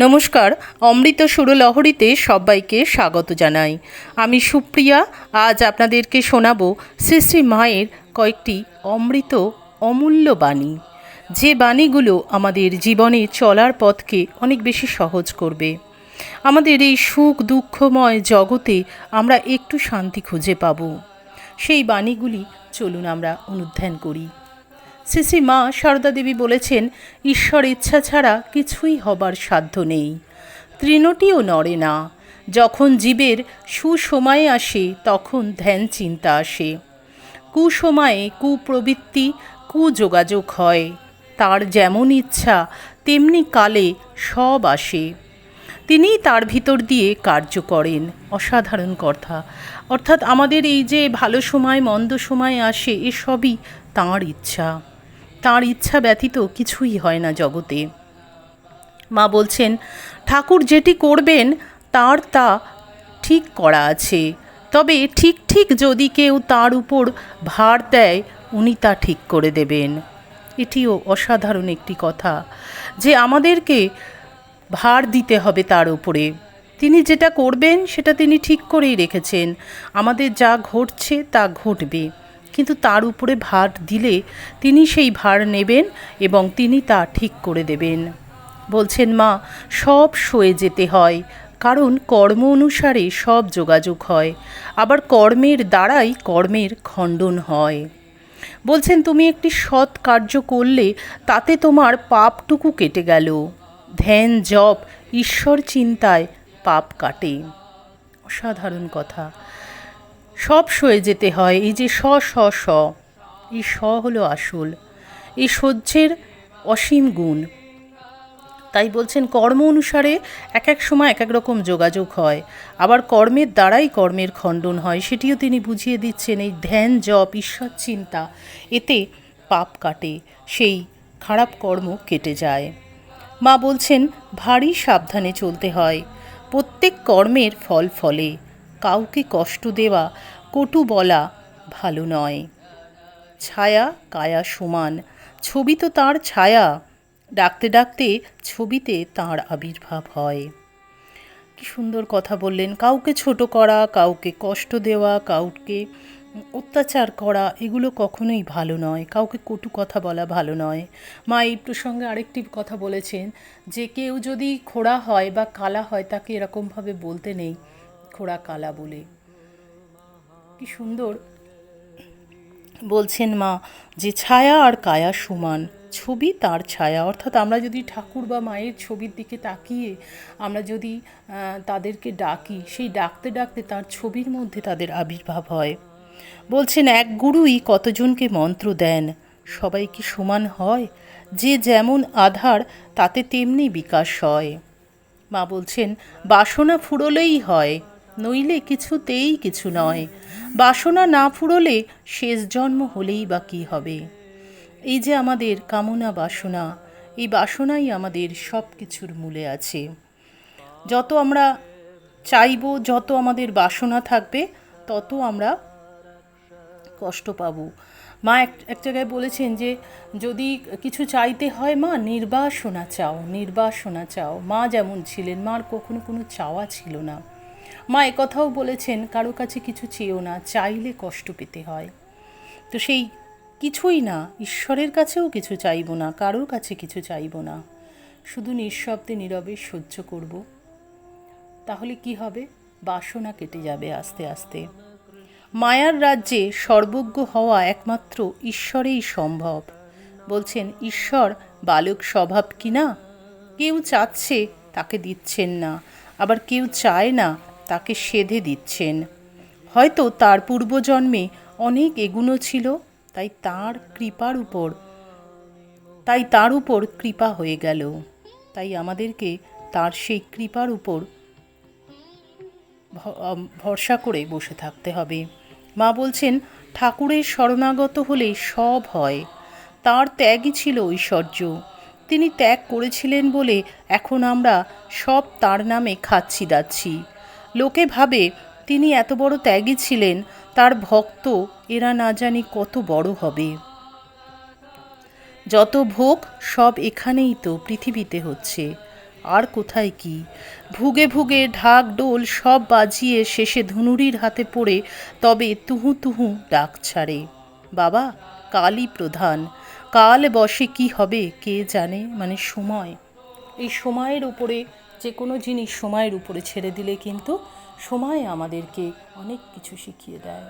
নমস্কার, অমৃত সুরলহরীতে সবাইকে স্বাগত জানাই। আমি সুপ্রিয়া, আজ আপনাদেরকে শোনাবো শ্রী শ্রী মায়ের কয়েকটি অমৃত অমূল্য বাণী। যে বাণীগুলো আমাদের জীবনে চলার পথকে অনেক বেশি সহজ করবে। আমাদের এই সুখ দুঃখময় জগতে আমরা একটু শান্তি খুঁজে পাব। সেই বাণীগুলি চলুন আমরা অনুধ্যান করি। শ্রী মা সারদা দেবী বলেছেন, ঈশ্বর ইচ্ছা ছাড়া কিছুই হবার সাধ্য নেই। তৃণটিও নড়ে না। যখন জীবের সুসময়ে আসে, তখন ধ্যান চিন্তা আসে। কুসময়ে কুপ্রবৃত্তি, কুযোগাযোগ হয়। তার যেমন ইচ্ছা, তেমনি কালে সব আসে। তিনিই তার ভিতর দিয়ে কার্য করেন। অসাধারণ কথা। অর্থাৎ আমাদের এই যে ভালো সময়, মন্দ সময় আসে, এসবই তাঁর ইচ্ছা। তাঁর ইচ্ছা ব্যতীত কিছুই হয় না জগতে। মা বলছেন, ঠাকুর যেটি করবেন, তার তা ঠিক করা আছে। তবে ঠিক ঠিক যদি কেউ তার উপর ভার দেয়, উনি তা ঠিক করে দেবেন। এটিও অসাধারণ একটি কথা যে আমাদেরকে ভার দিতে হবে তার উপরে। তিনি যেটা করবেন, সেটা তিনি ঠিক করেই রেখেছেন। আমাদের যা ঘটছে, তা ঘটবে। কিন্তু তার উপরে ভার দিলে তিনি সেই ভার নেবেন এবং তিনি তা ঠিক করে দেবেন। বলছেন, মা, সব সয়ে যেতে হয়, কারণ কর্ম অনুসারে সব যোগাযোগ হয়। আবার কর্মের দ্বারাই কর্মের খণ্ডন হয়। বলছেন, তুমি একটি সৎ কার্য করলে, তাতে তোমার পাপটুকু কেটে গেল। ধ্যান, জপ, ঈশ্বর চিন্তায় পাপ কাটে। অসাধারণ কথা। সব সয়ে যেতে হয়, এই যে স স স এই স হলো আসল, এই সহ্যের অসীম গুণ। তাই বলছেন, কর্ম অনুসারে এক এক সময় এক এক রকম যোগাযোগ হয়, আবার কর্মের দ্বারাই কর্মের খণ্ডন হয়, সেটিও তিনি বুঝিয়ে দিচ্ছেন, এই ধ্যান, জপ, ঈশ্বর চিন্তা, এতে পাপ কাটে, সেই খারাপ কর্ম কেটে যায়। মা বলছেন, ভারী সাবধানে চলতে হয়। প্রত্যেক কর্মের ফল ফলে। কাউকে কষ্ট দেওয়া, কটু বলা ভালো নয়। ছায়া, কায়া সমান। ছবি তো তাঁর ছায়া। ডাকতে ডাকতে ছবিতে তাঁর আবির্ভাব হয়। কি সুন্দর কথা বললেন। কাউকে ছোট করা, কাউকে কষ্ট দেওয়া, কাউকে অত্যাচার করা এগুলো কখনোই ভালো নয়। কাউকে কটু কথা বলা ভালো নয়। মা এই প্রসঙ্গে আরেকটি কথা বলেছেন যে কেউ যদি খোড়া হয় বা কালা হয় তাকে এরকমভাবে বলতে নেই, খোড়া কালা বলে। কি সুন্দর। বলছেন মা, যে ছায়া আর কায়া সমান, ছবি তার ছায়া। অর্থাৎ আমরা যদি ঠাকুর বা মায়ের ছবির দিকে তাকিয়ে আমরা যদি তাদেরকে ডাকি, সেই ডাকতে ডাকতে তার ছবির মধ্যে তাদের আবির্ভাব হয়। বলছেন, এক গুরুই কতজনকে মন্ত্র দেন? সবাই কি সমান হয়? যে যেমন আধার, তাতে তেমনি বিকাশ হয়। মা বলছেন, বাসনা ফুরলেই হয়, নইলে কিছুতেই কিছু নয়। বাসনা না ফুরলে শেষ জন্ম হলেই বা কী হবে? এই যে আমাদের কামনা বাসনা, এই বাসনাই আমাদের সব কিছুর মূলে আছে। যত আমরা চাইব, যত আমাদের বাসনা থাকবে, তত আমরা কষ্ট পাব। মা এক এক জায়গায় বলেছেন যে, যদি কিছু চাইতে হয় মা, নির্বাসনা চাও নির্বাসনা চাও। মা যেমন ছিলেন, মার কখনো কোনো চাওয়া ছিল না। মা একথাও বলেছেন, কারও কাছে কিছু চেয়েও না, চাইলে কষ্ট পেতে হয়। তো সেই কিছুই না, ঈশ্বরের কাছেও কিছু চাইব না, কারোর কাছে কিছু চাইব না। শুধু নিঃশব্দে নীরবে সহ্য করব। তাহলে কি হবে? বাসনা কেটে যাবে আস্তে আস্তে। মায়ার রাজ্যে সর্বজ্ঞ হওয়া একমাত্র ঈশ্বরেই সম্ভব। বলছেন, ঈশ্বর, বালক স্বভাব কি না? কেউ চাচ্ছে তাকে দিচ্ছেন না, আবার কেউ চায় না তাকে সেধে দিচ্ছেন। হয়তো তার পূর্বজন্মে অনেক এগুনো ছিল, তাই তার কৃপার উপর, তাই তার উপর কৃপা হয়ে গেল। তাই আমাদেরকে তার সেই কৃপার উপর ভরসা করে বসে থাকতে হবে। মা বলছেন, ঠাকুরের শরণাগত হলে সব হয়। তার ত্যাগই ছিল ঐশ্বর্য। তিনি ত্যাগ করেছিলেন বলে এখন আমরা সব তার নামে খাচ্ছি দাচ্ছি। লোকে ভাবে, তিনি এত বড় ত্যাগী ছিলেন, তার ভক্ত এরা না জানি কত বড় হবে। যত ভোগ সব এখানেই তো পৃথিবীতে হচ্ছে। আর কোথায় কি? ভুগে ভুগে ঢাক ডোল সব বাজিয়ে শেষে ধুনুরির হাতে পড়ে তবে তুহু তুহু ডাক ছাড়ে। বাবা, কালই প্রধান। কাল বসে কি হবে কে জানে? মানে সময়। এই সময়ের উপরে, যে কোনো জিনিস সময়ের উপরে ছেড়ে দিলে কিন্তু সময় আমাদেরকে অনেক কিছু শিখিয়ে দেয়।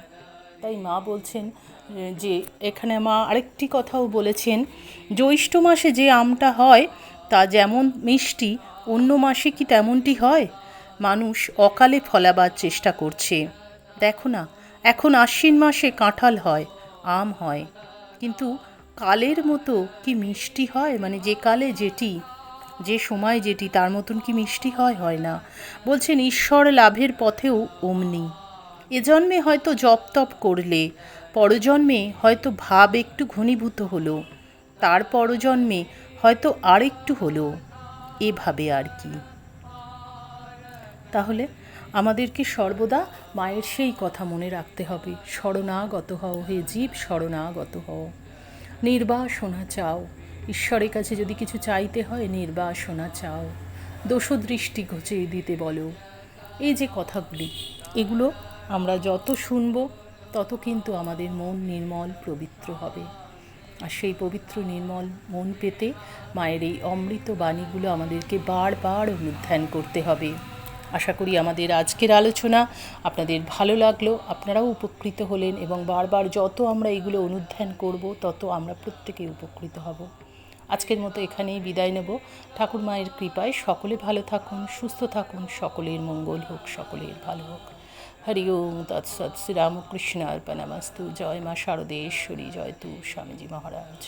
তাই মা বলছেন, যে এখানে মা আরেকটি কথাও বলেছেন, জ্যৈষ্ঠ মাসে যে আমটা হয় তা যেমন মিষ্টি, অন্য মাসে কি তেমনটি হয়? মানুষ অকালে ফলাবার চেষ্টা করছে। দেখো না, এখন আশ্বিন মাসে কাঁঠাল হয়, আম হয়। কিন্তু কালের মতো কি মিষ্টি হয়? মানে যে কালে যেটি, যে সময় যেটি, তার মতন কি মিষ্টি হয়? হয় না। বলছেন, ঈশ্বর লাভের পথেও অমনি। এ জন্মে হয়তো জপ তপ করলে, পরজন্মে হয়তো ভাব একটু ঘনীভূত হলো। তার পরজন্মে হয়তো আরেকটু হলো এভাবে আর কি। তাহলে আমাদেরকে সর্বদা মায়ের সেই কথা মনে রাখতে হবে। শরণাগত হও হে জীব, শরণাগত হও। নির্বাসনা চাও। ঈশ্বরের কাছে যদি কিছু চাইতে হয়, নির্বাসনা চাও। দোষদৃষ্টি ঘুচিয়ে দিতে বলো। এই যে কথাগুলি, এগুলো আমরা যত শুনব, তত কিন্তু আমাদের মন নির্মল, পবিত্র হবে। আর সেই পবিত্র নির্মল মন পেতে মায়ের এই অমৃত বাণীগুলো আমাদেরকে বারবার অনুধ্যান করতে হবে। আশা করি আমাদের আজকের আলোচনা আপনাদের ভালো লাগল, আপনারাও উপকৃত হলেন এবং বারবার যত আমরা এগুলো অনুধ্যান করব, তত আমরা প্রত্যেকেই উপকৃত হব। আজকের মতো এখানেই বিদায় নেব। ঠাকুর মায়ের কৃপায় সকলে ভালো থাকুন, সুস্থ থাকুন, সকলের মঙ্গল হোক, সকলের ভালো হোক। হরি ওম তৎসৎ শ্রীরামকৃষ্ণ অর্পণামস্তু জয় মা শারদেশ্বরী জয় তু স্বামীজি মহারাজ